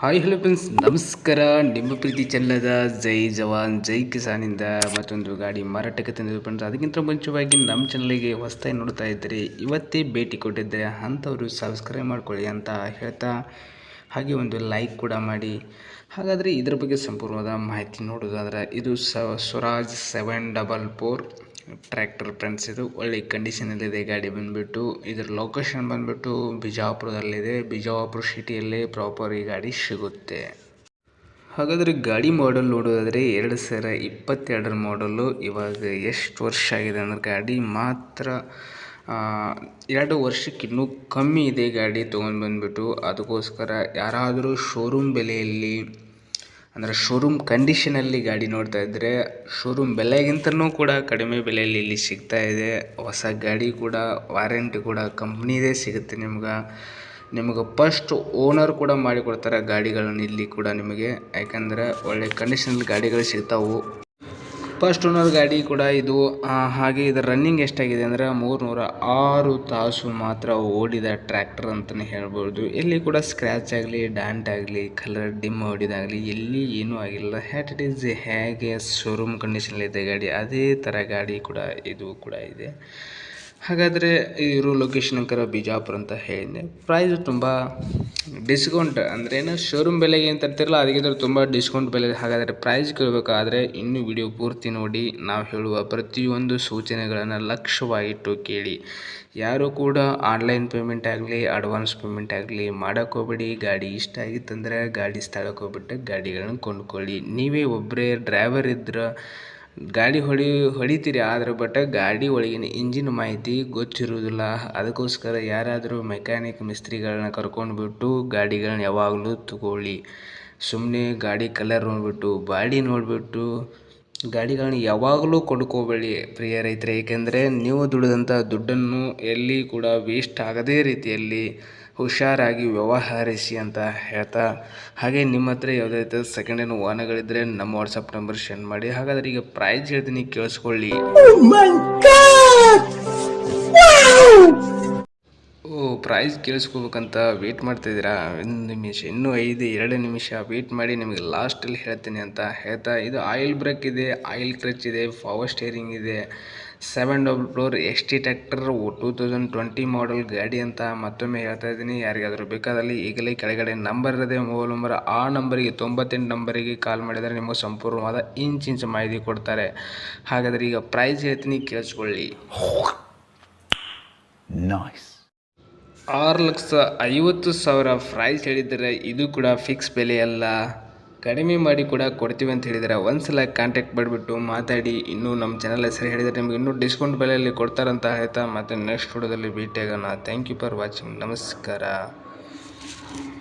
Hi hello friends, ನಮಸ್ಕಾರ. ನಿಮ್ಮ ಪ್ರೀತಿ ಚೆನ್ನದ ಜೈ ಜವಾನ್, ಜೈ ಕಿಸಾನಿಂದ ಮತ್ತೊಂದು ಗಾಡಿ ಮಾರಾಟಕ್ಕೆ ತಂದಿದ್ದು ಫ್ರೆಂಡ್ಸ್. ಅದಕ್ಕಿಂತ ಮುಂಚೆವಾಗಿ ನಮ್ಮ ಚಾನಲಿಗೆ ಹೊಸ್ತಾಗಿ ನೋಡ್ತಾ ಇದ್ದರೆ, ಇವತ್ತೇ ಭೇಟಿ ಕೊಟ್ಟಿದ್ದರೆ ಅಂಥವರು ಸಬ್ಸ್ಕ್ರೈಬ್ ಮಾಡ್ಕೊಳ್ಳಿ ಅಂತ ಹೇಳ್ತಾ ಹಾಗೆ ಒಂದು ಲೈಕ್ ಕೂಡ ಮಾಡಿ. ಹಾಗಾದರೆ ಇದರ ಬಗ್ಗೆ ಸಂಪೂರ್ಣವಾದ ಮಾಹಿತಿ ನೋಡೋದಾದರೆ ಇದು Swaraj seven double four tractor friends, ಇದು ಒಳ್ಳೆ ಕಂಡೀಷನಲ್ಲಿದೆ ಗಾಡಿ ಬಂದುಬಿಟ್ಟು. ಇದರ ಲೊಕೇಶನ್ ಬಂದುಬಿಟ್ಟು ಬಿಜಾಪುರದಲ್ಲಿದೆ. ಬಿಜಾಪುರ ಸಿಟಿಯಲ್ಲಿ ಪ್ರಾಪರ್ ಈ ಗಾಡಿ ಸಿಗುತ್ತೆ. ಹಾಗಾದರೆ ಗಾಡಿ ಮಾಡೆಲ್ ನೋಡೋದಾದರೆ ಎರಡು ಸಾವಿರ ಇಪ್ಪತ್ತೆರಡರ ಮಾಡಲು ಇವಾಗ ಎಷ್ಟು ವರ್ಷ ಆಗಿದೆ ಅಂದ್ರೆ ಗಾಡಿ ಮಾತ್ರ ಎರಡು ವರ್ಷಕ್ಕೆ ಇನ್ನೂ ಕಮ್ಮಿ ಇದೆ ಗಾಡಿ ತೊಗೊಂಡು ಬಂದುಬಿಟ್ಟು. ಅದಕ್ಕೋಸ್ಕರ ಯಾರಾದರೂ ಶೋರೂಮ್ ಬೆಲೆಯಲ್ಲಿ ಅಂದರೆ ಶೋರೂಮ್ ಕಂಡೀಷನಲ್ಲಿ ಗಾಡಿ ನೋಡ್ತಾ ಇದ್ದರೆ ಶೋರೂಮ್ ಬೆಲೆಗಿಂತನೂ ಕೂಡ ಕಡಿಮೆ ಬೆಲೆಯಲ್ಲಿ ಇಲ್ಲಿ ಸಿಗ್ತಾ ಇದೆ. ಹೊಸ ಗಾಡಿ ಕೂಡ ವಾರಂಟಿ ಕೂಡ ಕಂಪ್ನಿದೇ ಸಿಗುತ್ತೆ ನಿಮ್ಗೆ. ನಿಮಗೆ ಫಸ್ಟ್ ಓನರ್ ಕೂಡ ಮಾಡಿಕೊಡ್ತಾರೆ ಗಾಡಿಗಳನ್ನು ಇಲ್ಲಿ ಕೂಡ ನಿಮಗೆ. ಯಾಕಂದರೆ ಒಳ್ಳೆ ಕಂಡೀಷನಲ್ಲಿ ಗಾಡಿಗಳು ಸಿಗ್ತಾವು. ಫಸ್ಟ್ ಓನರ್ ಗಾಡಿ ಕೂಡ ಇದು ಹಾಗೆ ಇದರ ರನ್ನಿಂಗ್ ಎಷ್ಟಾಗಿದೆ ಅಂದರೆ ಮೂರುನೂರ ಆರು ತಾಸು ಮಾತ್ರ ಓಡಿದ ಟ್ರ್ಯಾಕ್ಟರ್ ಅಂತಲೇ ಹೇಳ್ಬೋದು. ಎಲ್ಲಿ ಕೂಡ ಸ್ಕ್ರ್ಯಾಚ್ ಆಗಲಿ ಡ್ಯಾಂಟ್ ಆಗಲಿ ಕಲರ್ ಡಿಮ್ ಹೊಡಿದಾಗಲಿ, ಎಲ್ಲಿ ಏನೂ ಆಗಿಲ್ಲ. ಹ್ಯಾಟ್ ಇಟ್ ಈಸ್ ಹೇಗೆ ಶೋರೂಮ್ ಕಂಡೀಷನಲ್ಲಿದೆ ಗಾಡಿ, ಅದೇ ಥರ ಗಾಡಿ ಕೂಡ ಇದು ಕೂಡ ಇದೆ. ಹಾಗಾದರೆ ಇರೋ ಲೊಕೇಶನ್ ಅಂಕರ ಬಿಜಾಪುರ ಅಂತ ಹೇಳಿದೆ ಪ್ರೈಸ್ ತುಂಬ ಡಿಸ್ಕೌಂಟ್ ಅಂದ್ರೇನು ಶೋರೂಮ್ ಬೆಲೆಗೆ ಏನು ತರ್ತಿರಲ್ಲ ಅದಕ್ಕಿಂತ ತುಂಬ ಡಿಸ್ಕೌಂಟ್ ಬೆಲೆ. ಹಾಗಾದರೆ ಪ್ರೈಸ್ ಕೇಳಬೇಕಾದ್ರೆ ಇನ್ನೂ ವಿಡಿಯೋ ಪೂರ್ತಿ ನೋಡಿ. ನಾವು ಹೇಳುವ ಪ್ರತಿಯೊಂದು ಸೂಚನೆಗಳನ್ನು ಲಕ್ಷ್ಯವಾಗಿಟ್ಟು ಕೇಳಿ. ಯಾರು ಕೂಡ ಆನ್ಲೈನ್ ಪೇಮೆಂಟ್ ಆಗಲಿ ಅಡ್ವಾನ್ಸ್ ಪೇಮೆಂಟ್ ಆಗಲಿ ಮಾಡೋಕ್ಕೋಗ್ಬೇಡಿ ಗಾಡಿ ಇಷ್ಟ ಆಗಿತ್ತಂದರೆ ಗಾಡಿ ಸ್ಥಳಕ್ಕೆ ಹೋಗ್ಬಿಟ್ಟು ಗಾಡಿಗಳನ್ನು ಕೊಂಡ್ಕೊಳ್ಳಿ. ನೀವೇ ಒಬ್ಬರೇ ಡ್ರೈವರ್ ಇದ್ರೆ ಗಾಡಿ ಹೊಡಿ, ಹೊಡಿತೀರಿ, ಆದ್ರೆ ಬಟ್ ಗಾಡಿ ಒಳಗಿನ ಇಂಜಿನ್ ಮಾಹಿತಿ ಗೊತ್ತಿರುವುದಿಲ್ಲ. ಅದಕ್ಕೋಸ್ಕರ ಯಾರಾದರೂ ಮೆಕ್ಯಾನಿಕ್ ಮಿಸ್ತ್ರಿಗಳನ್ನ ಕರ್ಕೊಂಡ್ಬಿಟ್ಟು ಗಾಡಿಗಳನ್ನ ಯಾವಾಗಲೂ ತಗೊಳ್ಳಿ. ಸುಮ್ಮನೆ ಗಾಡಿ ಕಲರ್ ನೋಡಿಬಿಟ್ಟು, ಬಾಡಿ ನೋಡಿಬಿಟ್ಟು ಗಾಡಿಗಳನ್ನ ಯಾವಾಗಲೂ ಕೊಡ್ಕೋಬೇಡಿ ಪ್ರಿಯ ರೈತರೆ. ಏಕೆಂದರೆ ನೀವು ದುಡಿದಂಥ ದುಡ್ಡನ್ನು ಎಲ್ಲಿ ಕೂಡ ವೇಸ್ಟ್ ಆಗದೇ ರೀತಿಯಲ್ಲಿ ಹುಷಾರಾಗಿ ವ್ಯವಹರಿಸಿ ಅಂತ ಹೇಳ್ತಾ ಹಾಗೆ ನಿಮ್ಮ ಹತ್ರ ಯಾವುದೇ ರೀತಿಯ ಸೆಕೆಂಡ್ ಹ್ಯಾಂಡ್ ವಾಹನಗಳಿದ್ದರೆ ನಮ್ಮ ವಾಟ್ಸಪ್ ನಂಬರ್ ಸೆಂಡ್ ಮಾಡಿ. ಹಾಗಾದ್ರೆ ಈಗ ಪ್ರೈಸ್ ಹೇಳ್ತೀನಿ ಕೇಳಿಸ್ಕೊಳ್ಳಿ. ಓ ಪ್ರೈಸ್ ಕೇಳಿಸ್ಕೋಬೇಕಂತ ವೆಯ್ಟ್ ಮಾಡ್ತಾಯಿದ್ದೀರಾ ಒಂದು ನಿಮಿಷ ಇನ್ನೂ ಐದು ಎರಡು ನಿಮಿಷ ವೆಯ್ಟ್ ಮಾಡಿ ನಿಮಗೆ ಲಾಸ್ಟಲ್ಲಿ ಹೇಳ್ತೀನಿ ಅಂತ ಹೇಳ್ತಾ ಇದು ಆಯಿಲ್ ಬ್ರೇಕ್ ಇದೆ ಆಯಿಲ್ ಕ್ಲಚ್ ಇದೆ ಪವರ್ ಸ್ಟೇರಿಂಗ್ ಇದೆ. Seven double four S T tractor two thousand twenty model ಗಾಡಿ ಅಂತ ಮತ್ತೊಮ್ಮೆ ಹೇಳ್ತಾ ಇದ್ದೀನಿ. ಯಾರಿಗಾದರೂ ಬೇಕಾದಲ್ಲಿ ಈಗಲೇ ಕೆಳಗಡೆ ನಂಬರ್ ಇರದೆ ಮೊಬೈಲ್ ನಂಬರ್ ಆ ನಂಬರಿಗೆ ತೊಂಬತ್ತೆಂಟು ನಂಬರಿಗೆ ಕಾಲ್ ಮಾಡಿದರೆ ನಿಮಗೆ ಸಂಪೂರ್ಣವಾದ ಇಂಚ್ ಇಂಚ್ ಮಾಹಿತಿ ಕೊಡ್ತಾರೆ. ಹಾಗಾದರೆ ಈಗ ಪ್ರೈಸ್ ಹೇಳ್ತೀನಿ ಕೇಳಿಸ್ಕೊಳ್ಳಿ. ನಾಯ್ಸ್ ಆರು ಲಕ್ಷ ಐವತ್ತು ಸಾವಿರ ಪ್ರೈಸ್ ಹೇಳಿದರೆ ಇದು ಕೂಡ ಫಿಕ್ಸ್ ಬೆಲೆ ಅಲ್ಲ. ಕಡಿಮೆ ಮಾಡಿ ಕೂಡ ಕೊಡ್ತೀವಿ ಅಂತ ಹೇಳಿದ್ದಾರೆ ಒಂದ್ಸಲ ಕಾಂಟ್ಯಾಕ್ಟ್ ಮಾಡಿಬಿಟ್ಟು ಮಾತಾಡಿ, ಇನ್ನೂ ನಮ್ಮ ಚಾನಲ್ ಹೆಸರು ಹೇಳಿದರೆ ನಿಮ್ಗೆ ಇನ್ನೂ ಡಿಸ್ಕೌಂಟ್ ಬೆಲೆಯಲ್ಲಿ ಕೊಡ್ತಾರಂತ ಆಯ್ತಾ ಮತ್ತೆ ನೆಕ್ಸ್ಟ್ ಫೋಟೋದಲ್ಲಿ ಭೇಟಿಯಾಗೋಣ. ಥ್ಯಾಂಕ್ ಯು ಫಾರ್ ವಾಚಿಂಗ್ ನಮಸ್ಕಾರ.